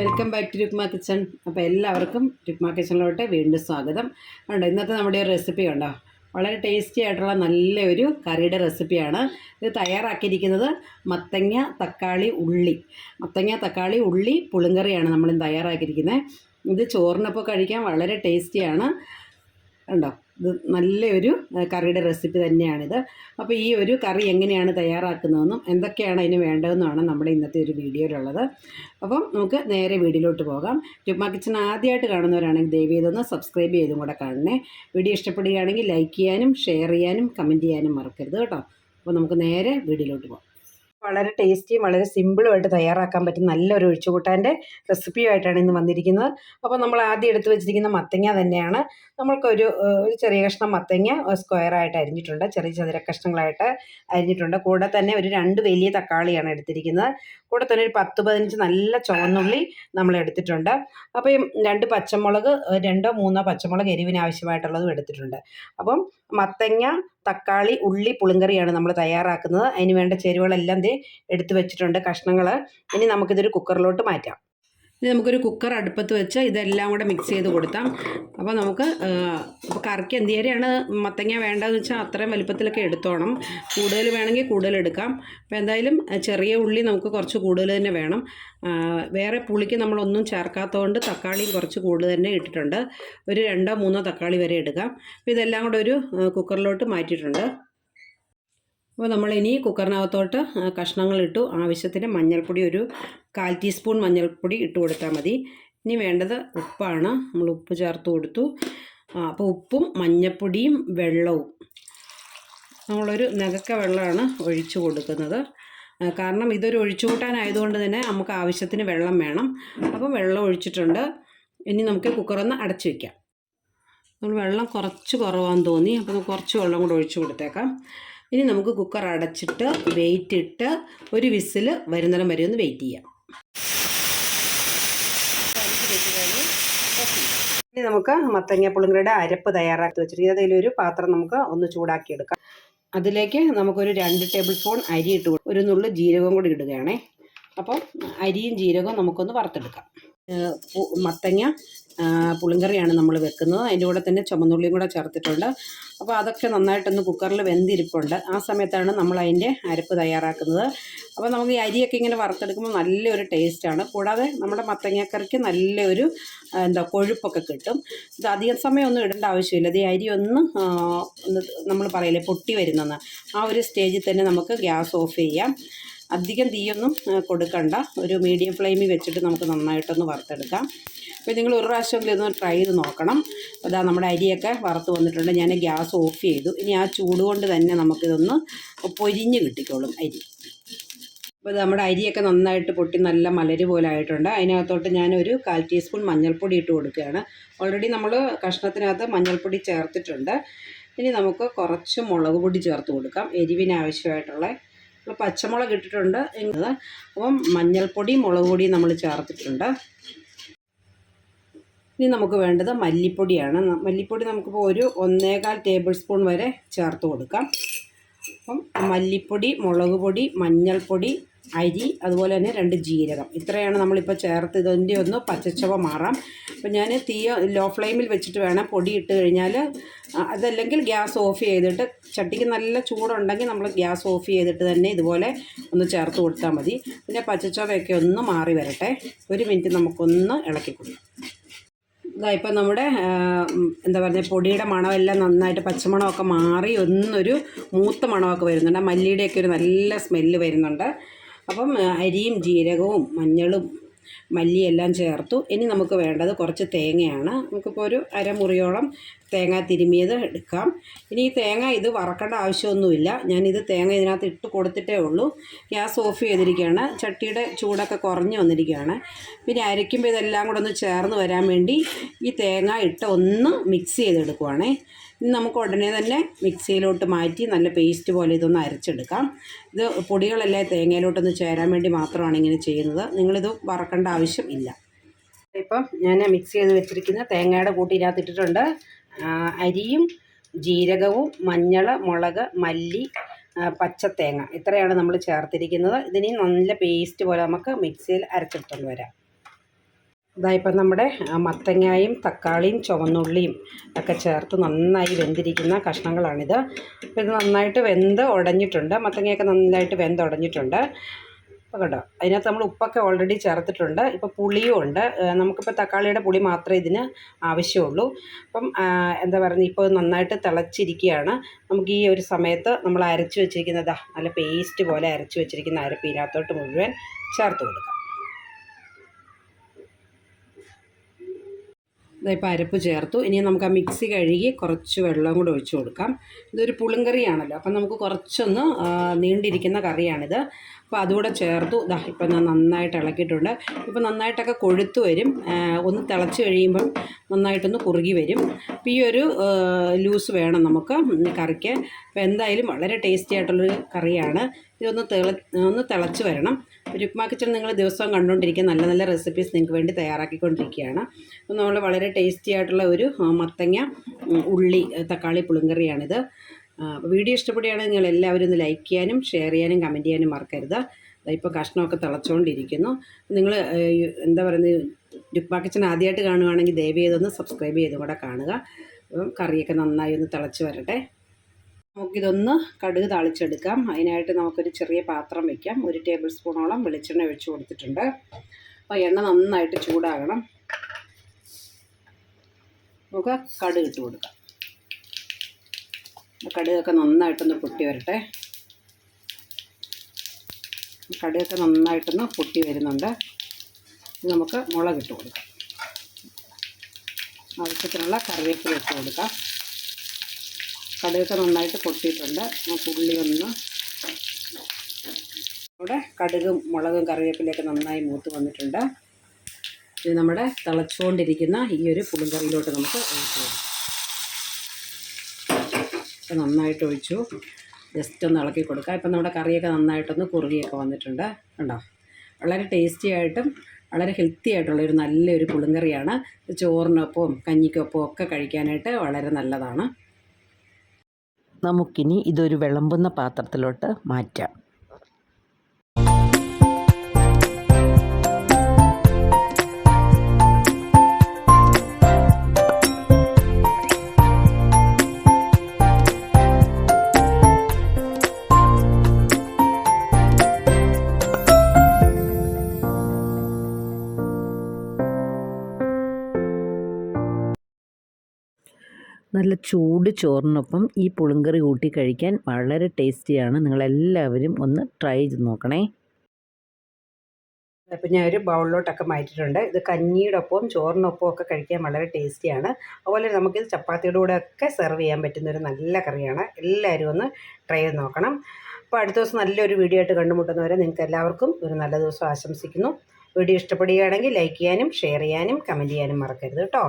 Welcome back to Rukma kitchen. അപ്പോൾ എല്ലാവർക്കും രുക്മ കിച്ചണിലോട്ട് വീണ്ടും സ്വാഗതം. ഉണ്ട് ഇന്നത്തെ നമ്മുടെ ഒരു റെസിപ്പി ഉണ്ടോ വളരെ ടേസ്റ്റി ആയിട്ടുള്ള നല്ലൊരു കറിയുടെ റെസിപ്പിയാണ്. ഇത് തയ്യാറാക്കിയിരിക്കുന്നത് മത്തങ്ങ തക്കാളി ഉള്ളി. മത്തങ്ങ തക്കാളി ഉള്ളി പുളിങ്കറിയാണ് നമ്മൾ തയ്യാറാക്കിയിരിക്കുന്നത്. ഇത് ചോറിനൊപ്പം കഴിക്കാൻ വളരെ ടേസ്റ്റിയാണ് ഉണ്ടോ ഇത് നല്ലൊരു കറിയുടെ റെസിപ്പി തന്നെയാണിത്. അപ്പോൾ ഈ ഒരു കറി എങ്ങനെയാണ് തയ്യാറാക്കുന്നതെന്നും എന്തൊക്കെയാണ് അതിന് വേണ്ടതെന്നുമാണ് നമ്മുടെ ഇന്നത്തെ ഒരു വീഡിയോയിലുള്ളത്. അപ്പം നമുക്ക് നേരെ വീഡിയോയിലോട്ട് പോകാം. ടുമാ കിച്ചൺ ആദ്യമായിട്ട് കാണുന്നവരാണെങ്കിൽ ദയവ് ചെയ്തൊന്ന് സബ്സ്ക്രൈബ് ചെയ്തും കൂടെ കാണണേ. വീഡിയോ ഇഷ്ടപ്പെടുകയാണെങ്കിൽ ലൈക്ക് ചെയ്യാനും ഷെയർ ചെയ്യാനും കമന്റ് ചെയ്യാനും മറക്കരുത് കേട്ടോ. അപ്പോൾ നമുക്ക് നേരെ വീഡിയോയിലോട്ട് പോകാം. വളരെ ടേസ്റ്റിയും വളരെ സിമ്പിളുമായിട്ട് തയ്യാറാക്കാൻ പറ്റും നല്ലൊരു ഒഴിച്ചുകൂട്ടാന്റെ റെസിപ്പിയുമായിട്ടാണ് ഇന്ന് വന്നിരിക്കുന്നത്. അപ്പോൾ നമ്മൾ ആദ്യം എടുത്ത് വെച്ചിരിക്കുന്ന മത്തങ്ങ തന്നെയാണ്. നമ്മൾക്കൊരു ഒരു ചെറിയ കഷ്ണം മത്തങ്ങ സ്ക്വയറായിട്ട് അരിഞ്ഞിട്ടുണ്ട്. ചെറിയ ചതുര കഷ്ണങ്ങളായിട്ട് അരിഞ്ഞിട്ടുണ്ട്. കൂടെ തന്നെ ഒരു രണ്ട് വലിയ തക്കാളിയാണ് എടുത്തിരിക്കുന്നത്. കൂടെ തന്നെ ഒരു പത്ത് പതിനഞ്ച് നല്ല ചുവന്നുള്ളി നമ്മൾ എടുത്തിട്ടുണ്ട്. അപ്പോൾ ഈ രണ്ട് പച്ചമുളക് രണ്ടോ മൂന്നോ പച്ചമുളക് എരിവിന് ആവശ്യമായിട്ടുള്ളതും എടുത്തിട്ടുണ്ട്. അപ്പം മത്തങ്ങ തക്കാളി ഉള്ളി പുളിങ്കറിയാണ് നമ്മൾ തയ്യാറാക്കുന്നത്. അതിന് വേണ്ട ചേരുവകളെല്ലാം ദേ എടുത്തു വെച്ചിട്ടുണ്ട് കഷ്ണങ്ങൾ ഇനി നമുക്കിതൊരു കുക്കറിലോട്ട് മാറ്റാം. ഇനി നമുക്കൊരു കുക്കർ അടുപ്പത്ത് വെച്ച് ഇതെല്ലാം കൂടെ മിക്സ് ചെയ്ത് കൊടുത്താം. അപ്പോൾ നമുക്ക് അപ്പോൾ കറിക്ക് എന്തിയരെയാണ് മത്തങ്ങ വേണ്ടതെന്ന് വെച്ചാൽ അത്രയും വലിപ്പത്തിലൊക്കെ എടുത്തോണം. കൂടുതൽ വേണമെങ്കിൽ കൂടുതൽ എടുക്കാം. അപ്പോൾ എന്തായാലും ചെറിയ ഉള്ളി നമുക്ക് കുറച്ച് കൂടുതൽ തന്നെ വേണം. വേറെ പുളിക്ക് നമ്മളൊന്നും ചേർക്കാത്തതുകൊണ്ട് തക്കാളിയും കുറച്ച് കൂടുതൽ തന്നെ ഇട്ടിട്ടുണ്ട്. ഒരു രണ്ടോ മൂന്നോ തക്കാളി വരെ എടുക്കാം. അപ്പോൾ ഇതെല്ലാം കൂടെ ഒരു കുക്കറിലോട്ട് മാറ്റിയിട്ടുണ്ട്. അപ്പോൾ നമ്മൾ നമ്മളിനി കുക്കറിനകത്തോട്ട് കഷ്ണങ്ങൾ കഷ്ണങ്ങളിട്ടു. ആവശ്യത്തിന് മഞ്ഞൾപ്പൊടി ഒരു കാൽ ടീസ്പൂൺ മഞ്ഞൾപ്പൊടി ഇട്ട് കൊടുത്താൽ മതി. ഇനി വേണ്ടത് ഉപ്പാണ്. നമ്മൾ ഉപ്പ് ചേർത്ത് കൊടുത്തു. അപ്പോൾ ഉപ്പും മഞ്ഞൾപ്പൊടിയും വെള്ളവും. നമ്മളൊരു നികക്ക വെള്ളമാണ് ഒഴിച്ചു കൊടുക്കുന്നത്. കാരണം ഇതൊരു ഒഴിച്ചു കൂട്ടാനായതുകൊണ്ട് തന്നെ നമുക്ക് ആവശ്യത്തിന് വെള്ളം വേണം. അപ്പോൾ വെള്ളം ഒഴിച്ചിട്ടുണ്ട്. ഇനി നമുക്ക് കുക്കറൊന്ന് അടച്ചു വയ്ക്കാം നമ്മൾ വെള്ളം കുറച്ച് കുറവാന്ന് തോന്നി. അപ്പോൾ കുറച്ച് വെള്ളം കൂടെ ഒഴിച്ചു കൊടുത്തേക്കാം. ഇനി നമുക്ക് കുക്കർ അടച്ചിട്ട് വെയിറ്റ് ഇട്ട് ഒരു വിസിൽ വരുന്നിടം വരെ ഒന്ന് വെയിറ്റ് ചെയ്യാം. ഇനി നമുക്ക് മത്തങ്ങ പുളിങ്കറിയുടെ അരപ്പ് തയ്യാറാക്കി വെച്ചിട്ട് അതിൽ ഒരു പാത്രം നമുക്ക് ഒന്ന് ചൂടാക്കിയെടുക്കാം. അതിലേക്ക് നമുക്കൊരു രണ്ട് ടേബിൾ സ്പൂൺ അരി ഇട്ട് ഒരു നുള്ളു ജീരകം കൂടി ഇടുകയാണേ. അപ്പം അരിയും ജീരകവും നമുക്കൊന്ന് വറുത്തെടുക്കാം. മത്തങ്ങ പുളിങ്കറിയാണ് നമ്മൾ വെക്കുന്നത്. അതിന്റെ കൂടെ തന്നെ ചുമന്നുള്ളിയും കൂടെ ചേർത്തിട്ടുണ്ട്. അപ്പോൾ അതൊക്കെ നന്നായിട്ടൊന്ന് കുക്കറിൽ വെന്തിരിപ്പുണ്ട്. ആ സമയത്താണ് നമ്മൾ അതിന്റെ അരപ്പ് തയ്യാറാക്കുന്നത്. അപ്പോൾ നമുക്ക് ഈ അരിയൊക്കെ ഇങ്ങനെ വറുത്തെടുക്കുമ്പോൾ നല്ലൊരു ടേസ്റ്റാണ്. കൂടാതെ നമ്മുടെ മത്തങ്ങക്കറിക്ക് നല്ലൊരു എന്താ കൊഴുപ്പൊക്കെ കിട്ടും. ഇത് അധികം സമയമൊന്നും ഇടേണ്ട ആവശ്യമില്ല. ഇത് അരി ഒന്ന് നമ്മൾ പറയില്ലേ പൊട്ടി വരുന്നെന്ന്. ആ ഒരു സ്റ്റേജിൽ തന്നെ നമുക്ക് ഗ്യാസ് ഓഫ് ചെയ്യാം. അധികം തീയൊന്നും കൊടുക്കണ്ട. ഒരു മീഡിയം ഫ്ലെയിമിൽ വെച്ചിട്ട് നമുക്ക് നന്നായിട്ടൊന്ന് വറുത്തെടുക്കാം. അപ്പോൾ നിങ്ങൾ ഒരു പ്രാവശ്യമെങ്കിലും ഒന്ന് ട്രൈ ചെയ്ത് നോക്കണം. അതാ നമ്മുടെ അരിയൊക്കെ വറുത്ത് വന്നിട്ടുണ്ട്. ഞാൻ ഗ്യാസ് ഓഫ് ചെയ്തു. ഇനി ആ ചൂട് കൊണ്ട് തന്നെ നമുക്കിതൊന്ന് പൊരിഞ്ഞ് കിട്ടിക്കോളും അരി. അപ്പോൾ നമ്മുടെ അരിയൊക്കെ നന്നായിട്ട് പൊട്ടി നല്ല മലര് പോലെ ആയിട്ടുണ്ട്. അതിനകത്തോട്ട് ഞാനൊരു കാൽ ടീസ്പൂൺ മഞ്ഞൾപ്പൊടി ഇട്ട് കൊടുക്കുകയാണ്. ഓൾറെഡി നമ്മൾ കഷ്ണത്തിനകത്ത് മഞ്ഞൾപ്പൊടി ചേർത്തിട്ടുണ്ട്. ഇനി നമുക്ക് കുറച്ച് മുളക് പൊടി ചേർത്ത് കൊടുക്കാം. എരിവിന് ആവശ്യമായിട്ടുള്ള നമ്മൾ പച്ചമുളക് ഇട്ടിട്ടുണ്ട്. അപ്പം മഞ്ഞൾപ്പൊടി മുളക് പൊടിയും നമ്മൾ ചേർത്തിട്ടുണ്ട്. ഇനി നമുക്ക് വേണ്ടത് മല്ലിപ്പൊടിയാണ്. മല്ലിപ്പൊടി നമുക്കിപ്പോൾ ഒരു ഒന്നേകാൽ ടേബിൾ സ്പൂൺ വരെ ചേർത്ത് കൊടുക്കാം. അപ്പം മല്ലിപ്പൊടി മുളക് പൊടി മഞ്ഞൾപ്പൊടി അരി അതുപോലെ തന്നെ രണ്ട് ജീരകം. ഇത്രയാണ് നമ്മളിപ്പോൾ ചേർത്ത് ഇതിന്റെ ഒന്ന് പച്ചച്ചവ മാറാം. അപ്പം ഞാൻ തീ ലോ ഫ്ലെയിമിൽ വെച്ചിട്ട് വേണം പൊടി ഇട്ട് കഴിഞ്ഞാൽ അതല്ലെങ്കിൽ ഗ്യാസ് ഓഫ് ചെയ്തിട്ട് ചട്ടിക്ക് നല്ല ചൂടുണ്ടെങ്കിൽ നമ്മൾ ഗ്യാസ് ഓഫ് ചെയ്തിട്ട് തന്നെ ഇതുപോലെ ഒന്ന് ചേർത്ത് കൊടുത്താൽ മതി. പിന്നെ പച്ചച്ചവയൊക്കെ ഒന്ന് മാറി വരട്ടെ. ഒരു മിനിറ്റ് നമുക്കൊന്ന് ഇളക്കി കൊടുക്കാം ഇതാ ഇപ്പം നമ്മുടെ എന്താ പറയുക പൊടിയുടെ മണമെല്ലാം നന്നായിട്ട് പച്ചമണമൊക്കെ മാറി ഒന്നൊരു മൂത്ത മണമൊക്കെ വരുന്നുണ്ട്. മല്ലിയുടെയൊക്കെ ഒരു നല്ല സ്മെല്ല് വരുന്നുണ്ട്. അപ്പം അരിയും ജീരകവും മഞ്ഞളും മല്ലിയെല്ലാം ചേർത്തു. ഇനി നമുക്ക് വേണ്ടത് കുറച്ച് തേങ്ങയാണ്. നമുക്കിപ്പോൾ ഒരു അരമുറിയോളം തേങ്ങ തിരുമിയത് എടുക്കാം. ഇനി ഈ തേങ്ങ ഇത് വറക്കേണ്ട ആവശ്യമൊന്നുമില്ല. ഞാനിത് തേങ്ങ ഇതിനകത്ത് ഇട്ട് കൊടുത്തിട്ടേ ഉള്ളൂ. ഗ്യാസ് ഓഫ് ചെയ്തിരിക്കുകയാണ്. ചട്ടിയുടെ ചൂടൊക്കെ കുറഞ്ഞു വന്നിരിക്കുകയാണ്. പിന്നെ അരയ്ക്കുമ്പോൾ ഇതെല്ലാം കൂടെ ഒന്ന് ചേർന്ന് വരാൻ വേണ്ടി ഈ തേങ്ങ ഇട്ട് ഒന്ന് മിക്സ് ചെയ്തെടുക്കുവാണേ. ഇനി നമുക്ക് ഉടനെ തന്നെ മിക്സിയിലോട്ട് മാറ്റി നല്ല പേസ്റ്റ് പോലെ ഇതൊന്ന് അരച്ചെടുക്കാം. ഇത് പൊടികളെല്ലാം തേങ്ങയിലോട്ടൊന്ന് ചേരാൻ വേണ്ടി മാത്രമാണ് ഇങ്ങനെ ചെയ്യുന്നത്. നിങ്ങളിത് വറക്കേണ്ട ആവശ്യം ഇല്ല. ഇപ്പം ഞാൻ മിക്സ് ചെയ്ത് വെച്ചിരിക്കുന്ന തേങ്ങയുടെ കൂട്ടി ഇതിനകത്ത് ഇട്ടിട്ടുണ്ട്. അരിയും ജീരകവും മഞ്ഞൾ മുളക് മല്ലി പച്ചത്തേങ്ങ ഇത്രയാണ് നമ്മൾ ചേർത്തിരിക്കുന്നത്. ഇതിനി നല്ല പേസ്റ്റ് പോലെ നമുക്ക് മിക്സിയിൽ അരച്ചെടുത്തുകൊണ്ട് വരാം. ഇതാ ഇപ്പം നമ്മുടെ മത്തങ്ങായും തക്കാളിയും ചുവന്നുള്ളിയും ഒക്കെ ചേർത്ത് നന്നായി വെന്തിരിക്കുന്ന കഷ്ണങ്ങളാണിത്. അപ്പോൾ ഇത് നന്നായിട്ട് വെന്ത് ഉടഞ്ഞിട്ടുണ്ട്. മത്തങ്ങയൊക്കെ നന്നായിട്ട് വെന്ത് ഉടഞ്ഞിട്ടുണ്ട്. അപ്പോൾ കേട്ടോ അതിനകത്ത് നമ്മൾ ഉപ്പൊക്കെ ഓൾറെഡി ചേർത്തിട്ടുണ്ട്. ഇപ്പോൾ പുളിയും ഉണ്ട്. നമുക്കിപ്പോൾ തക്കാളിയുടെ പുളി മാത്രമേ ഇതിന് ആവശ്യമുള്ളൂ. അപ്പം എന്താ പറയുക ഇപ്പോൾ നന്നായിട്ട് തിളച്ചിരിക്കുകയാണ്. നമുക്ക് ഈ ഒരു സമയത്ത് നമ്മൾ അരച്ച് വെച്ചിരിക്കുന്നതാ നല്ല പേസ്റ്റ് പോലെ അരച്ച് വെച്ചിരിക്കുന്ന അരപ്പ് ഇതിനകത്തോട്ട് മുഴുവൻ ചേർത്ത് കൊടുക്കാം. ഇപ്പോൾ അരപ്പ് ചേർത്തു. ഇനി നമുക്ക് ആ മിക്സി കഴുകി കുറച്ച് വെള്ളം കൂടെ ഒഴിച്ചു കൊടുക്കാം. ഇതൊരു പുളിങ്കറിയാണല്ലോ. അപ്പം നമുക്ക് കുറച്ചൊന്ന് നീണ്ടിരിക്കുന്ന കറിയാണിത്. അപ്പോൾ അതുകൂടെ ചേർത്തു. ഇതാ ഇപ്പം ഞാൻ നന്നായിട്ട് ഇളക്കിയിട്ടുണ്ട്. ഇപ്പം നന്നായിട്ടൊക്കെ കൊഴുത്ത് വരും. ഒന്ന് തിളച്ച് കഴിയുമ്പം നന്നായിട്ടൊന്ന് കുറുകി വരും. അപ്പോൾ ഈ ഒരു ലൂസ് വേണം നമുക്ക് കറിക്ക്. അപ്പോൾ എന്തായാലും വളരെ ടേസ്റ്റി ആയിട്ടുള്ളൊരു കറിയാണ്. ഇതൊന്ന് തിള ഒന്ന് തിളച്ച് വരണം. രുക്മാ കിച്ചൺ നിങ്ങൾ ദിവസവും കണ്ടുകൊണ്ടിരിക്കുക. നല്ല നല്ല റെസിപ്പീസ് നിങ്ങൾക്ക് വേണ്ടി തയ്യാറാക്കിക്കൊണ്ടിരിക്കുകയാണ്. അപ്പോൾ നമ്മൾ വളരെ ടേസ്റ്റി ആയിട്ടുള്ള ഒരു മത്തങ്ങ ഉള്ളി തക്കാളി പുളിങ്കറിയാണിത്. വീഡിയോ ഇഷ്ടപ്പെടുകയാണെങ്കിൽ നിങ്ങൾ എല്ലാവരും ഒന്ന് ലൈക്ക് ചെയ്യാനും ഷെയർ ചെയ്യാനും കമന്റ് ചെയ്യാനും മറക്കരുത്. ഇപ്പോൾ കഷ്ണമൊക്കെ തിളച്ചുകൊണ്ടിരിക്കുന്നു നിങ്ങൾ എന്താ പറയുന്നത് രുക്മാ കിച്ചൺ ആദ്യമായിട്ട് കാണുകയാണെങ്കിൽ ദയവ് ചെയ്തൊന്ന് സബ്സ്ക്രൈബ് ചെയ്തും കൂടെ കാണുക. കറിയൊക്കെ നന്നായി ഒന്ന് തിളച്ച് വരട്ടെ. നമുക്കിതൊന്ന് കടുക് താളിച്ചെടുക്കാം. അതിനായിട്ട് നമുക്കൊരു ചെറിയ പാത്രം വയ്ക്കാം ഒരു ടേബിൾ സ്പൂണോളം വെളിച്ചെണ്ണ ഒഴിച്ചു കൊടുത്തിട്ടുണ്ട്. അപ്പോൾ എണ്ണ നന്നായിട്ട് ചൂടാകണം. നമുക്ക് കടുക് ഇട്ട് കൊടുക്കാം. കടുകൊക്കെ നന്നായിട്ടൊന്ന് പൊട്ടി വരട്ടെ. കടുകൊക്കെ നന്നായിട്ടൊന്ന് പൊട്ടി വരുന്നുണ്ട്. നമുക്ക് മുളകിട്ട് കൊടുക്കാം. ആവശ്യത്തിനുള്ള കറിവേപ്പില ഇട്ട് കൊടുക്കാം. കടുകൊക്കെ നന്നായിട്ട് പൊട്ടിയിട്ടുണ്ട്. നമുക്ക് ഉള്ളി ഒന്ന് ഇവിടെ കടുകും മുളകും കറിവേപ്പിലൊക്കെ നന്നായി മൂത്ത് വന്നിട്ടുണ്ട്. ഇത് നമ്മുടെ തിളച്ചുകൊണ്ടിരിക്കുന്ന ഈ ഒരു പുളിങ്കറിയിലോട്ട് നമുക്ക് ഒഴിച്ചു കൊടുക്കാം. നന്നായിട്ട് ഒഴിച്ചു. ജസ്റ്റ് ഒന്ന് ഇളക്കി കൊടുക്കാം. ഇപ്പം നമ്മുടെ കറിയൊക്കെ നന്നായിട്ടൊന്ന് കുറുകിയൊക്കെ വന്നിട്ടുണ്ട്. കണ്ടോ? വളരെ ടേസ്റ്റി ആയിട്ടും വളരെ ഹെൽത്തി ആയിട്ടുള്ള ഒരു നല്ലൊരു പുളിങ്കറിയാണ്. ചോറിനൊപ്പം ചോറിനൊപ്പവും കഞ്ഞിക്കൊപ്പവും ഒക്കെ കഴിക്കാനായിട്ട് വളരെ നല്ലതാണ്. നമുക്കിനി ഇതൊരു വിളമ്പുന്ന പാത്രത്തിലോട്ട് മാറ്റാം. നല്ല ചൂട് ചോറിനൊപ്പം ഈ പുളിങ്കറി കൂട്ടി കഴിക്കാൻ വളരെ ടേസ്റ്റിയാണ്. നിങ്ങളെല്ലാവരും ഒന്ന് ട്രൈ ചെയ്ത് നോക്കണേ. അപ്പം ഞാൻ ഒരു ബൗളിലോട്ടൊക്കെ മാറ്റിയിട്ടുണ്ട്. ഇത് കഞ്ഞിയുടെ ഒപ്പവും ചോറിനൊപ്പം ഒക്കെ കഴിക്കാൻ വളരെ ടേസ്റ്റിയാണ്. അതുപോലെ നമുക്കിത് ചപ്പാത്തിയുടെ കൂടെ ഒക്കെ സെർവ് ചെയ്യാൻ പറ്റുന്ന ഒരു നല്ല കറിയാണ്. എല്ലാവരും ഒന്ന് ട്രൈ ചെയ്ത് നോക്കണം. അപ്പോൾ അടുത്ത ദിവസം നല്ലൊരു വീഡിയോ ആയിട്ട് കണ്ടുമുട്ടുന്നവരെ നിങ്ങൾക്ക് എല്ലാവർക്കും ഒരു നല്ല ദിവസം ആശംസിക്കുന്നു. വീഡിയോ ഇഷ്ടപ്പെടുകയാണെങ്കിൽ ലൈക്ക് ചെയ്യാനും ഷെയർ ചെയ്യാനും കമന്റ് ചെയ്യാനും മറക്കരുത് കേട്ടോ.